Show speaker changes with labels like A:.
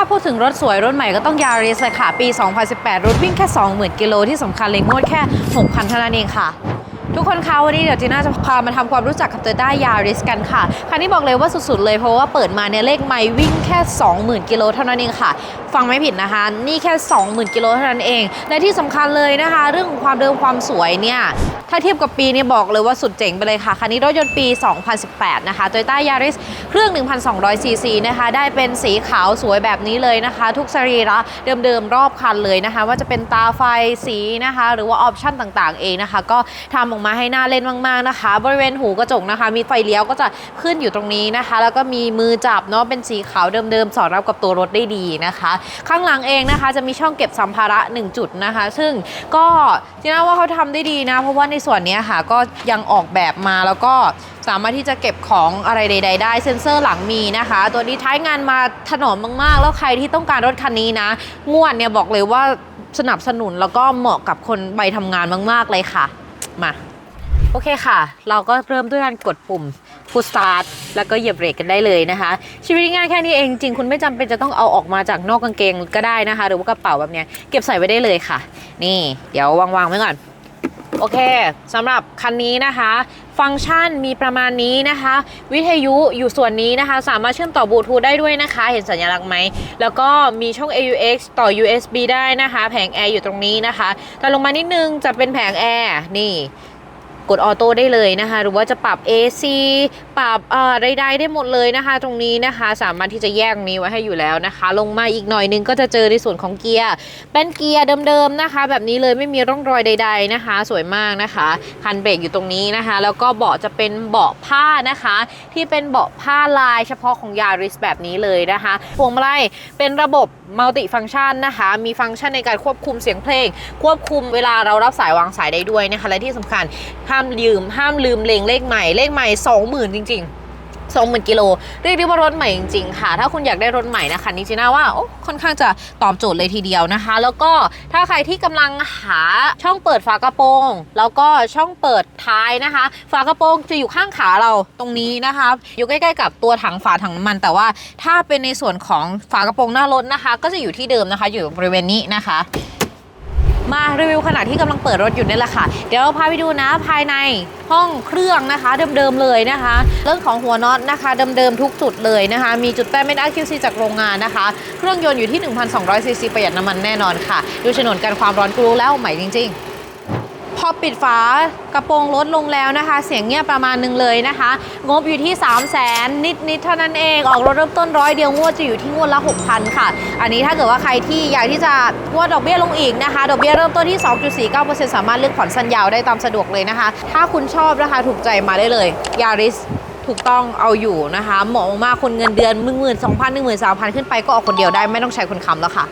A: าพูดถึงรถสวยรถใหม่ก็ต้องยาริสเลยค่ะ ปี 2018รถวิ่งแค่ 20,000 กิโลที่สำคัญเลยงวดแค่ 6,000เท่านั้นเองค่ะ ทุกคนคะวันนี้เดี๋ยวจีน่าจะพามาทำความรู้จักกับ Toyota Yaris กันค่ะ คันนี้บอกเลยว่าสุดๆเลยเพราะว่าเปิดมาเนี่ยเลขไม่วิ่งแค่ 20,000 กิโลเท่านั้นเองค่ะ ฟังไม่ผิดนะคะ นี่แค่ 20,000 กิโลเท่านั้นเอง และที่สำคัญเลยนะคะ เรื่องความเดิมความสวยเนี่ย ถ้าเทียบกับปีนี้บอกเลยว่าสุดเจ๋งไปเลยค่ะ คันนี้รถยนต์ปี 2018 นะคะ Toyota Yaris เครื่อง 1,200 ซีซีนะคะ ได้เป็นสีขาวสวยแบบนี้เลยนะคะ ทุกสรีระเดิมๆ รอบคันเลยนะคะ ว่าจะเป็นตาไฟสีนะคะ หรือว่าออปชั่นต่างๆ เองนะคะ ก็ทำออกมาให้หน่าเล่นมากๆนะคะ บริเวณหูกระจกนะคะ มีไฟเลี้ยวก็จะขึ้นอยู่ตรงนี้นะคะ แล้วก็มีมือจับเนาะ เป็นสีขาวเดิมๆ สอดรับกับตัวรถได้ดีนะคะ ข้างหลังเองนะคะ จะมีช่องเก็บสัมภาระ 1 จุดนะคะ ซึ่งก็จีน่าว่าเขาทำได้ดีนะ เพราะว่าในส่วนนี้ค่ะก็ยังออกแบบมาแล้วก็สามารถที่จะเก็บของอะไรใด ๆ ได้เซ็นเซอร์หลังมีนะคะ ตัวนี้ท้ายงานมาถนอมมากๆ แล้วใครที่ต้องการรถคันนี้นะ งวดเนี่ยบอกเลยว่าสนับสนุนแล้วก็เหมาะกับคนไปทำงานมาก ๆ เลยค่ะ มาโอเคค่ะ เราก็เริ่มด้วยการกดปุ่ม push start แล้วก็เหยียบเบรกกันได้เลยนะคะ ชีวิตง่ายแค่นี้เองจริงคุณไม่จำเป็นจะต้องเอาออกมาจากนอกกางเกงก็ได้นะคะ หรือว่ากระเป๋าแบบเนี้ยเก็บใส่ไว้ได้เลยค่ะ นี่ เดี๋ยววางๆไว้ก่อน โอเคสำหรับคันนี้นะคะ ฟังก์ชันมีประมาณนี้นะคะ วิทยุอยู่ส่วนนี้นะคะ สามารถเชื่อมต่อบลูทูธได้ด้วยนะคะ เห็นสัญลักษณ์ไหม แล้วก็มีช่อง AUX ต่อ USB ได้นะคะ แผงแอร์อยู่ตรงนี้นะคะ แต่ลงมานิดนึงจะเป็นแผงแอร์นี่ กดออโต้ได้เลยนะคะ หรือว่าจะปรับ AC ปรับเอ่อใดๆได้หมดเลยนะคะ ตรงนี้นะคะ สามารถที่จะแยกนี้ไว้ให้อยู่แล้วนะคะ ลงมาอีกหน่อยนึงก็จะเจอในส่วนของเกียร์เป็นเกียร์เดิมๆนะคะ แบบนี้เลยไม่มีร่องรอยใด ๆนะคะ สวยมากนะคะคันเบรกอยู่ตรงนี้นะคะ แล้วก็เบาะจะเป็นเบาะผ้านะคะ ที่เป็นเบาะผ้าลายเฉพาะของยาริสแบบนี้เลยนะคะพวงมาลัยเป็นระบบมัลติฟัง c t ชันนะคะ มีฟังก์ชันในการควบคุมเสียงเพลง ควบคุมเวลาเรารับสายวางสายได้ด้วยนะคะ และที่สำคัญห้ามลืม ห้ามลืมเลงเลขใหม่เลขใหม่20,000จริงๆ20,000กิโลเรียกได้ว่ารถใหม่จริงๆค่ะ ถ้าคุณอยากได้รถใหม่นะคะนิจิน่าว่าค่อนข้างจะตอบโจทย์เลยทีเดียวนะคะ แล้วก็ถ้าใครที่กำลังหาช่องเปิดฝากระโปรง แล้วก็ช่องเปิดท้ายนะคะ ฝากระโปรงจะอยู่ข้างขาเราตรงนี้นะคะ อยู่ใกล้ๆกับตัวถังฝาถังน้ำมัน แต่ว่าถ้าเป็นในส่วนของฝากระโปรงหน้ารถนะคะ ก็จะอยู่ที่เดิมนะคะ อยู่บริเวณนี้นะคะ มารีวิวขณะที่กำลังเปิดรถอยู่นี่แหละค่ะ เดี๋ยวเราพาไปดูนะภายในห้องเครื่องนะคะ เดิมๆเลยนะคะ เรื่องของหัวน็อตนะคะเดิมๆทุกจุดเลยนะคะ มีจุดแต้มเป็น RQC จากโรงงานนะคะ เครื่องยนต์อยู่ที่ 1,200ซีซีประหยัดน้ำมันแน่นอนค่ะ ดูฉนวนกันความร้อนกรู้แล้วใหม่จริง ๆ พอปิดฝากระโปรงลดลงแล้วนะคะ เสียงเงียบประมาณหนึงเลยนะคะ งบอยู่ที่ 3 0 0แสนนิดๆเท่านั้นเองออกรถเริ่มต้นร้อยเดียวงวดจะอยู่ที่งวดละ 6,000 ค่ะ อันนี้ถ้าเกิดว่าใครที่อยากที่จะงวดดอกเบี้ยลงอีกนะคะดอกเบี้ยเริ่มต้นที่ 2.49%สามารถเลือกผ่อนสั้นยาวได้ตามสะดวกเลยนะคะ ถ้าคุณชอบนะคะถูกใจมาได้เลยยาริสถูกต้องเอาอยู่นะคะเหมาะมากคนเงินเดือนหมื่นสองพันหนึ่งหมื่นสามพันขึ้นไปก็ออกคนเดียวได้ไม่ต้องใช้คนค้ำแล้วค่ะ